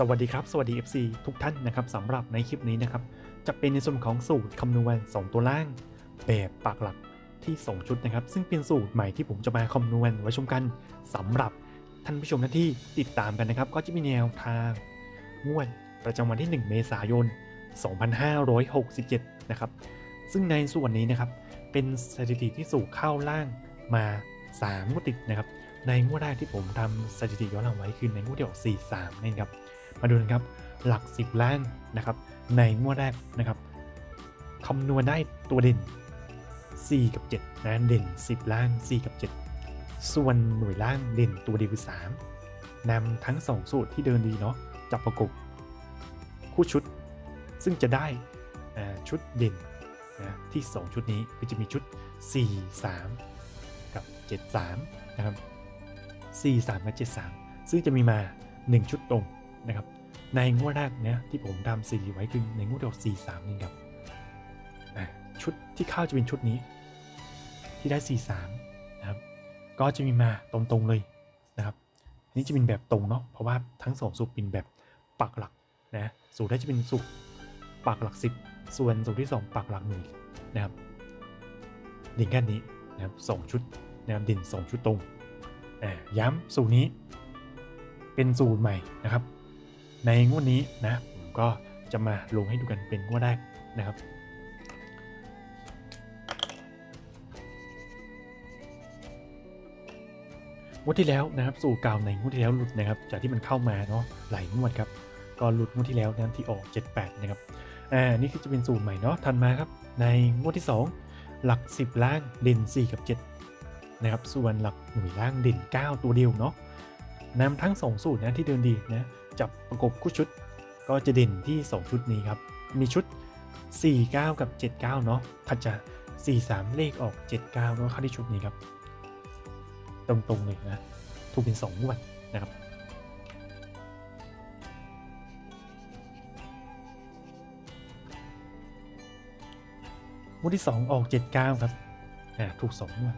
สวัสดีครับ สวัสดี FC ทุกท่านนะครับสำหรับในคลิปนี้นะครับ จะเป็นในส่วนของสูตรคำนวณ 2 ตัวล่าง แบบปักหลักที่ 2 ชุดนะครับ ซึ่งเป็นสูตรใหม่ที่ผมจะมาคำนวณไว้ชมกันสำหรับท่านผู้ชมท่านที่ติดตามกันนะครับ ก็จะมีแนวทางงวดประจำวันที่ 1 เมษายน 2567 นะครับ ซึ่งในส่วนนี้นะครับ เป็นสถิติที่สู่เข้าล่างมา3งวดติดนะครับในงวดแรกที่ผมทำสถิติย้อนหลังไว้คือในงวดที่ออก43นี่ครับ มาดูนะครับหลัก 10 ล่างนะครับในงวดแรกนะครับคำนวณได้ตัวเด่น 4 กับ7นะเด่น 10 ล่าง 4 กับ 7 ส่วนหน่วยล่างเด่นตัวเดียวคือ3นำทั้ง 2 สูตรที่เดินดีเนาะจับประกบคู่ชุด ซึ่งจะได้ชุดเด่นนะที่ 2 ชุดนี้คือจะมีชุด 4 3 กับ 7 3 นะครับ 4 3 กับ 7 3 ซึ่งจะมีมา 1 ชุดตรง นะครับ ในงวดแรกเนี่ยที่ผมทำสีไว้คือในงวดเดียวสี่สามนี่ครับชุดที่เข้าจะเป็นชุดนี้ ที่ได้สี่สามนะครับ ก็จะมีมาตรงๆเลยนะครับอันนี้จะเป็นแบบตรงเนาะเพราะว่าทั้งสองสูตรเป็นแบบปักหลักนะสูตรแรกจะเป็นสูตรปักหลักสิบส่วนสูตรที่สองปักหลักหนึ่งนะครับเด่นแค่นี้นะครับสองชุดนะครับเด่นสองชุดตรงอะย้ำสูตรนี้ เป็นสูตรใหม่นะครับ ในงวดนี้นะผมก็จะมาลงให้ดูกันเป็นงวดแรกนะครับงวดที่แล้วนะครับสูตรเก่าในงวดที่แล้วหลุดนะครับ จากที่มันเข้ามาเนาะหลายงวดครับก็หลุดงวดที่แล้วนั้นที่ออก 78 นะครับอ่านี่คือจะเป็นสูตรใหม่เนาะทันมาครับ ในงวดที่ 2 หลัก 10 ล่างเด่น 4 กับ 7 นะครับ ส่วนหลักหน่วยล่างเด่น 9 ตัวเดียวเนาะนำทั้ง 2 สูตรนะที่เดินดีนะ จับประกบคู่ชุด ก็จะเด่นที่ 2 ชุดนี้ครับ มีชุด 49 กับ 79 เนาะถ้าจะ43 เลขออก 79ก็เข้าที่ชุดนี้ครับ ตรงๆเลยนะ ถูกเป็น2งวดนะครับงวดที่ 2 ออก 79 ครับอ่าถูก2งวด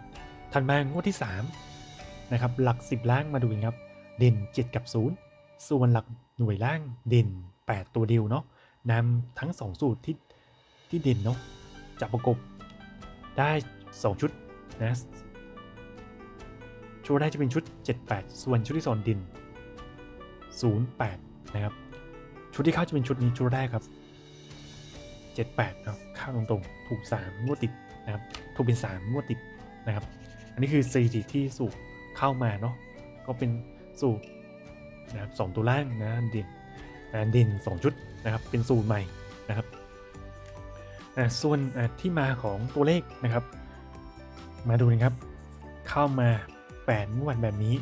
ถัดมางวดที่ 3 นะครับ หลัก 10ล่างมาดูกันครับ เด่น 7 กับ 0 ส่วนหลักหน่วยล่างเด่น 8 ตัวเดียวเนาะนำทั้ง 2 สูตรที่ที่เด่นเนาะจะประกบได้ 2 ชุดนะชุดแรกจะเป็นชุด 78 ส่วนชุดที่2เด่น08 นะครับ ชุดที่เข้าจะเป็นชุดนี้ชุดแรกครับ 78เนาะข้าตรงๆ ถูก 3 งวดติดนะครับ ถูกเป็น 3 งวดติดนะครับ อันนี้คือสถิติที่สูตรเข้ามาเนาะ ก็เป็นสูตร นะครับสองตัวล่างนะด่นอ่าเด่นสองชุดนะครับเป็นสูตรใหม่นะครับส่วนที่มาของตัวเลขนะครับ มาดูนะครับ เข้ามา8งวดแบบนี้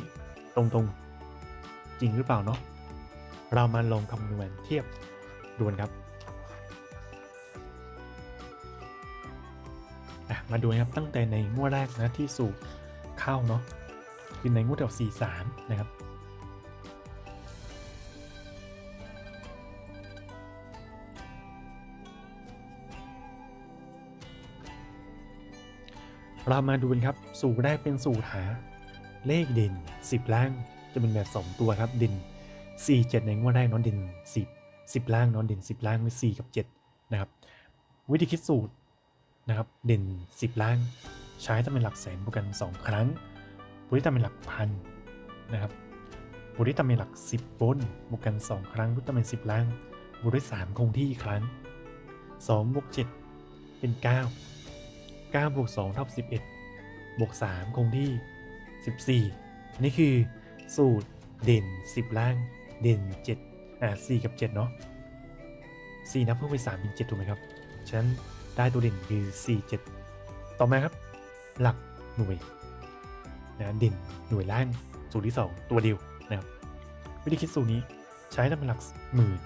ตรงๆจริงหรือเปล่าเนาะเรามาลองคำนวณเทียบดูกันครับมาดูนะครับตั้งแต่ในงวดแรกนะที่สูตรเข้าเนาะคือในงวดเดียว43นะครับ รามาดูกันครับ สูตรแรกเป็นสูตรหา เลขเด่น 10 ล่าง จะเป็นแบบ 2 ตัวครับเด่น4 7ในงวดแรกน้องเด่น10 10 ล่างน้องเด่น 10 ล่างคือ4กับ 7 นะครับ วิธีคิดสูตรนะครับเด่น 10 ล่าง ใช้ตำเป็นหลักแสนบวกกัน 2 ครั้งบวกที่ตำเป็นหลักพันนะครับบวกที่ตำเป็นหลัก 10 บนบวกกัน 2 ครั้งบวกที่ตำเป็น10 ล่างบวกด้วย 3 คงที่อีกครั้ง2บวก7เป็น 9 9บวก2เท่ากับ11บวก3คงที่ 14 อันนี้คือสูตรเด่น 10 ล่างเด่น 7 อ่า4กับ 7 เนาะ4นับเพิ่มไป 3 เป็น 7 ถูกไหมครับ ฉะนั้นได้ตัวเด่นคือ 4 7 ต่อมาครับ หลักหน่วยนะเด่นหน่วยล่างสูตรที่ 2 ตัวเดียวนะครับวิธีคิดสูตรนี้ใช้ทำเป็นหลักหมื่น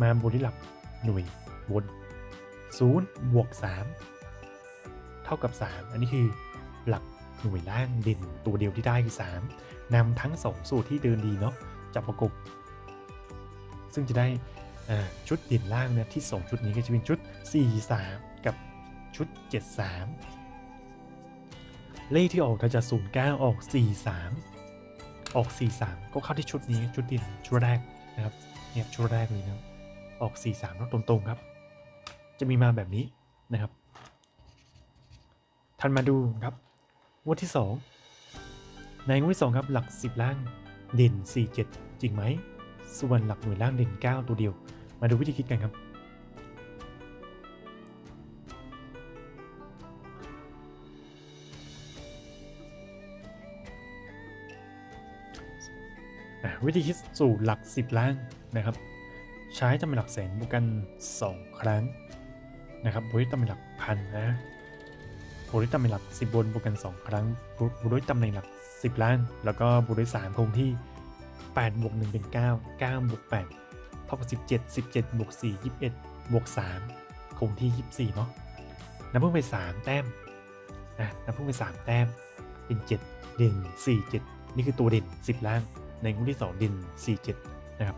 มาบนที่หลักหน่วยบน0บวก3 เท่ากับ 3 อันนี้คือหลักหน่วยล่างเด่นตัวเดียวที่ได้คือ 3นำทั้ง 2 สูตรที่เดินดีเนาะจับประกบ ซึ่งจะได้ชุดเด่นล่างเนี่ยที่ 2 ชุดนี้ก็จะเป็นชุด 4 3 กับชุด 7 3 เลขที่ออกถ้าจะ09 ออก 4 3 ออก 4 3 ก็เข้าที่ชุดนี้ชุดเด่นชุดแรกนะครับเนี่ยชุดแรกเลยนะออก 4 3แล้วตรงๆครับ จะมีมาแบบนี้นะครับันมาดูครับงวดที่ 2 ในงวดที่ 2 ครับ หลัก 10 ล่างเด่น 4 7 จริงไหม ส่วนหลักหน่วยล่างเด่น 9 ตัวเดียว มาดูวิธีคิดกันครับ วิธีคิดสูตรหลัก 10 ล่างนะครับ ใช้จำเป็นหลักแสนบวกกัน 2 ครั้งนะครับบวกด้วยตำแหน่งหลักพันนะ บวกด้วยตำแหน่งหลัก 10 บนบวกกัน 2 ครั้งบวกบวกด้วยตำแหน่งหลัก 10ล่างแล้วก็บวกด้วย3คงที่ 8 บวก 1 เป็น 9 9 บวก 8 เท่ากับ 17 17 บวก 4 21 บวก 3 คงที่ 24 เนาะนับเพิ่มไป 3 แต้มนะนับเพิ่มไป 3 แต้ม เป็น 7 เด่น 4 7 นี่คือตัวเด่น 10 ล่าง ในงวดที่ 2 เด่น 4 7 นะครับ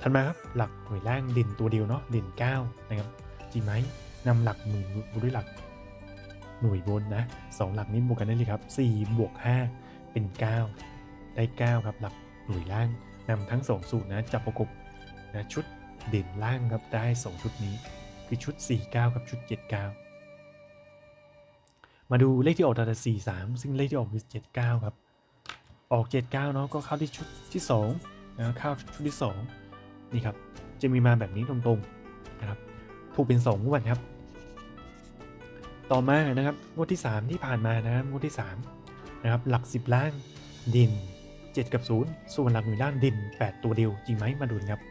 ถัดมาครับ หลักหน่วยล่างเด่นตัวเดียวเนาะ เด่น 9 นะครับ จริงไหมนำหลักหมื่นบวกด้วยหลัก หน่วยบนนะสองหลักนี้บวกกันได้เลยครับ4บวก5เป็น 9 ได้ 9 ครับหลักหน่วยล่างนำทั้ง 2 สูตรนะจับประกบนะชุดเด่นล่างครับได้ 2 ชุดนี้ คือชุด 4 9 กับชุด 7 9 มาดูเลขที่ออกตา4 3 ซึ่งเลขที่ออกคือ7 9 ครับ ออก 7 9เนาะก็เข้าที่ชุดที่2นะเข้าชุดที่ 2 นี่ครับ จะมีมาแบบนี้ตรงๆนะครับถูกเป็น2งวดครับ ต่อมานะครับงวดที่ 3 ที่ผ่านมานะครับงวดที่3นะครับหลัก 10 ล่างดิน 7 กับ 0 ส่วนหลักหน่วยล่างดิน 8 ตัวเดียวจริงไหมมาดูครับ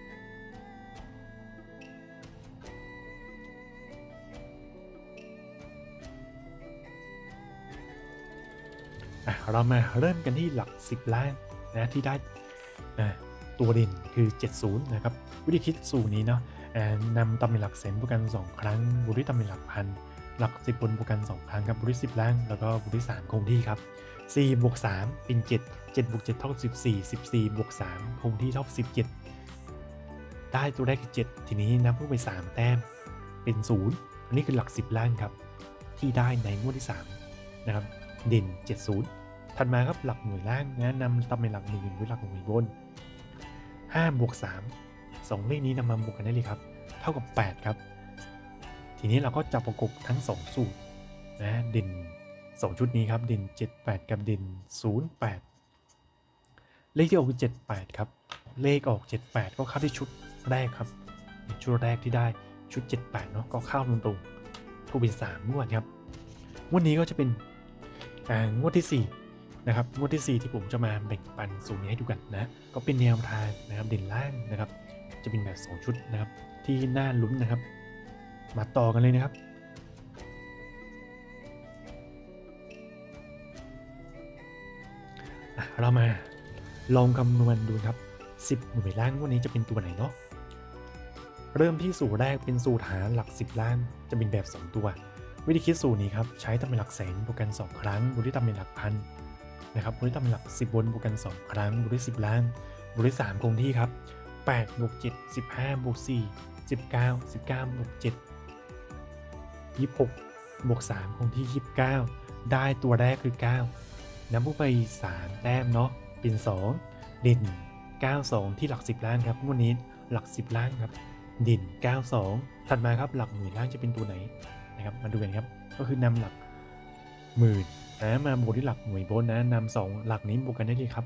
เรามาเริ่มกันที่หลัก 10 ล่างนะที่ได้อะตัวเด่นคือ 70 นะครับ วิธีคิดสูตรนี้เนาะนำตำแหน่งหลักแสนบวกกัน 2 ครั้งบวกด้วยตำแหน่งหลักพัน หลัก 10 บนบวกกัน 2 ครั้งครับบวกด้วย10 ล่าง แล้วก็บวกด้วย3คงที่ครับ4บวก3เป็น 7 7บวก7เท่ากับ14 14บวก3คงที่เท่ากับ17 ได้ตัวแรกคือ 7 ทีนี้นับเพิ่มไป 3 แต้มเป็น 0 อันนี้คือหลัก 10 ล่างครับ ที่ได้ในงวดที่ 3 นะครับ เด่น 70 ถัดมาครับหลักหน่วยล่างนะนำตำแหน่งหลักหมื่นด้วยหลักหน่วยบน5บวก3 2เลขนี้นำมาบวกกันได้เลยครับ เท่ากับ 8 ครับ ทีนี้เราก็จับประกบทั้ง 2 สูตรนะเด่น2 ชุดนี้ครับเด่น78 กับเด่น08 เลขที่ออกคือ78 ครับ เลขออก 78 ก็เข้าที่ชุดแรกครับ ชุดแรกที่ได้ชุด 78 เนาะก็เข้าตรงๆถูกเป็น3งวดครับงวดนี้ก็จะเป็นอ่างวดที่ 4 นะครับงวดที่ 4 ที่ผมจะมาแบ่งปันสูตรนี้ให้ดูกันนะก็เป็นแนวทางนะครับเด่นล่างนะครับ จะเป็นแบบ 2 ชุดนะครับที่น่าลุ้นนะครับ มาต่อกันเลยนะครับเรามาลองคำนวณดูครับ 10 หน่วยล่างวันนี้จะเป็นตัวไหนเนาะเริ่มที่สูตรแรกเป็นสูตรหาหลัก 10 ล่างจะเป็นแบบ 2 ตัว วิธีคิดสูตรนี้ครับใช้ตำแหน่งหลักแสนบวกกัน 2 ครั้งบวกด้วยตำแหน่งหลักพันนะครับบวกด้วยตำแหน่งหลัก 10บนบวกกัน 2 ครั้งบวกด้วย10 ล่างบวกด้วย3คงที่ครับ8บวก7 15บวก4 19 19บวก7 26 บวก 3 คงที่ 29 ได้ตัวแรกคือ 9นำผู้ไป 3 แต้มเนาะ เป็น 2 เด่น 92 ที่หลัก 10ล่างครับวดนี้หลัก 10ล่างครับ เด่น 92 ถัดมาครับหลักหมื่นล่างจะเป็นตัวไหนนะครับ มาดูกันครับ ก็คือนำหลักหมื่นนะมาบวกที่หลักหน่วยบนนะนำสองหลักนี้บวกกันได้เลยครับ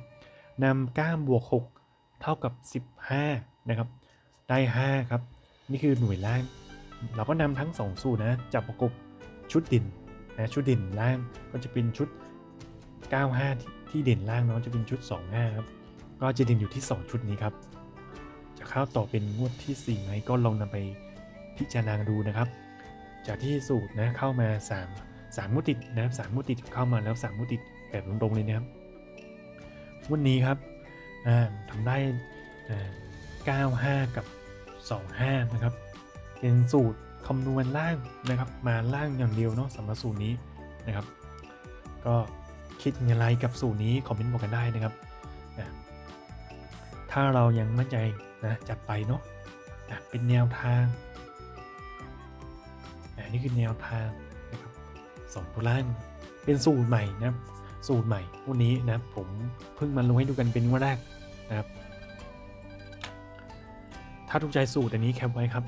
นำ9บวก 6 เท่ากับ 15 นะครับ ได้ 5 ครับ นี่คือหน่วยล่าง เราก็นำทั้ง 2 สูตรนะจับประกบชุดด่นนะชุดด่นล่างก็จะเป็นชุด 95ที่ที่เด่นล่างเนาะจะเป็นชุด 25 ครับ ก็จะเด่นอยู่ที่ 2 ชุดนี้ครับ จะเข้าต่อเป็นงวดที่4ไหมก็ลองนำไปพิจารณาดูนะครับ จากที่สูตรนะเข้ามา 3 3งวดติดนะครับ3งวดติดเข้ามาแล้ว3งวดติดแบบตรงๆเลยนะครับวันนี้ครับอ่าทำได้อ่า95 กับ 25 นะครับ เป็นสูตรคำนวณล่างนะครับ มาล่างอย่างเดียวเนาะสำหรับสูตรนี้นะครับ ก็คิดอย่างไรกับสูตรนี้คอมเมนต์บอกกันได้นะครับอะถ้าเรายังมั่นใจนะจัดไปเนาะอะเป็นแนวทางอะนี่คือแนวทางนะครับสองตัวล่างเป็นสูตรใหม่นะสูตรใหม่พวกนี้นะผมเพิ่งมาลงให้ดูกันเป็นวันแรกนะครับถ้าถูกใจสูตรอันนี้แคปไว้ครับ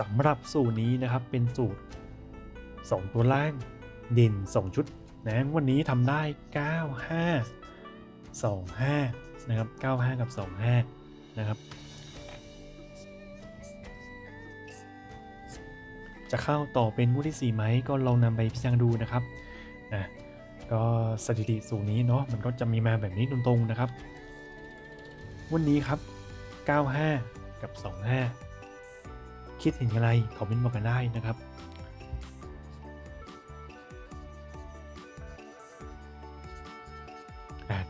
สำหรับสูตรนี้นะครับเป็นสูตร 2 ตัวล่างด่น2 ชุดนะวันนี้ทำได้ 95 25 นะครับ 95 กับ 25 นะครับ จะเข้าต่อเป็นงวดที่ 4 ไหมก็ลองนำไปพิจารณาดูนะครับนะก็สถิติสูตรนี้เนาะมันก็จะมีมาแบบนี้ตรงๆนะครับ วันนี้ครับ 95 กับ 25 คิดเห็นอย่างไรคอมเมนต์บอกกันได้นะครับ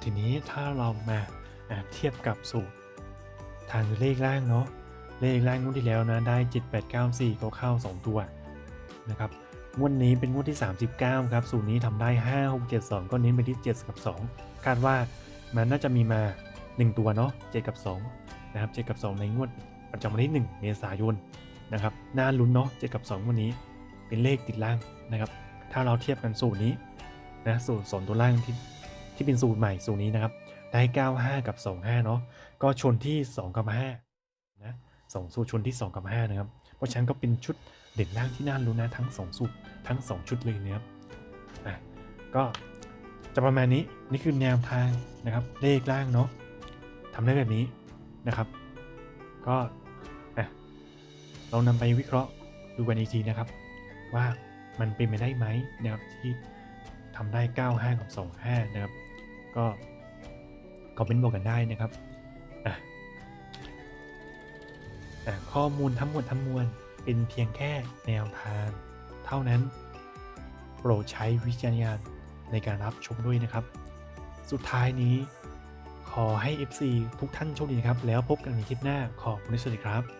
ทีนี้ถ้าเรามาเทียบกับสูตรทางเลขล่างเนาะเลขล่างงวดที่แล้วนะได้ 7 8 9 4ก็เข้า 2 ตัวนะครับงวดนี้เป็นงวดที่ 39 ครับ สูตรนี้ทำได้ 5 6 7 2 ก็เน้นไปที่ 7 กับ 2 คาดว่ามันน่าจะมีมา 1 ตัวเนาะ7กับ2นะครับ7กับ 2 ในงวดประจำวันที่ 1 เมษายน นะครับน่าลุ้นเนาะ7กับ 2 วันนี้เป็นเลขติดล่างนะครับ ถ้าเราเทียบกันสูตรนี้นะสูตรสอนตัวล่างที่ที่เป็นสูตรใหม่สูตรนี้นะครับ ได้ 95 กับ 25 เนาะก็ชนที่ 2 กับ5นะสองสูตรชนที่ 2 กับ 5 นะครับ เพราะฉะนั้นก็เป็นชุดเด่นล่างที่น่ารู้นนะทั้ง 2 สูตรทั้ง 2 ชุดเลยนะครับอะก็จะประมาณนี้นี่คือแนวทางนะครับเลขล่างเนาะทำได้แบบนี้นะครับ ก็ เรานำไปวิเคราะห์ดูกันอีกทีนะครับ ว่ามันเป็นไปได้ไหมนะครับที่ทำได้ 95 กับ 25 นะครับ ก็คอมเมนต์บอกกันได้นะครับอะอ่ข้อมูลทั้งหมดทั้งมวลเป็นเพียงแค่แนวทางเท่านั้น โปรดใช้วิจารณญาณในการรับชมด้วยนะครับ สุดท้ายนี้ขอให้ FC ทุกท่านโชคดีนะครับ แล้วพบกันในคลิปหน้าขอบคุณที่สวัสดีครับ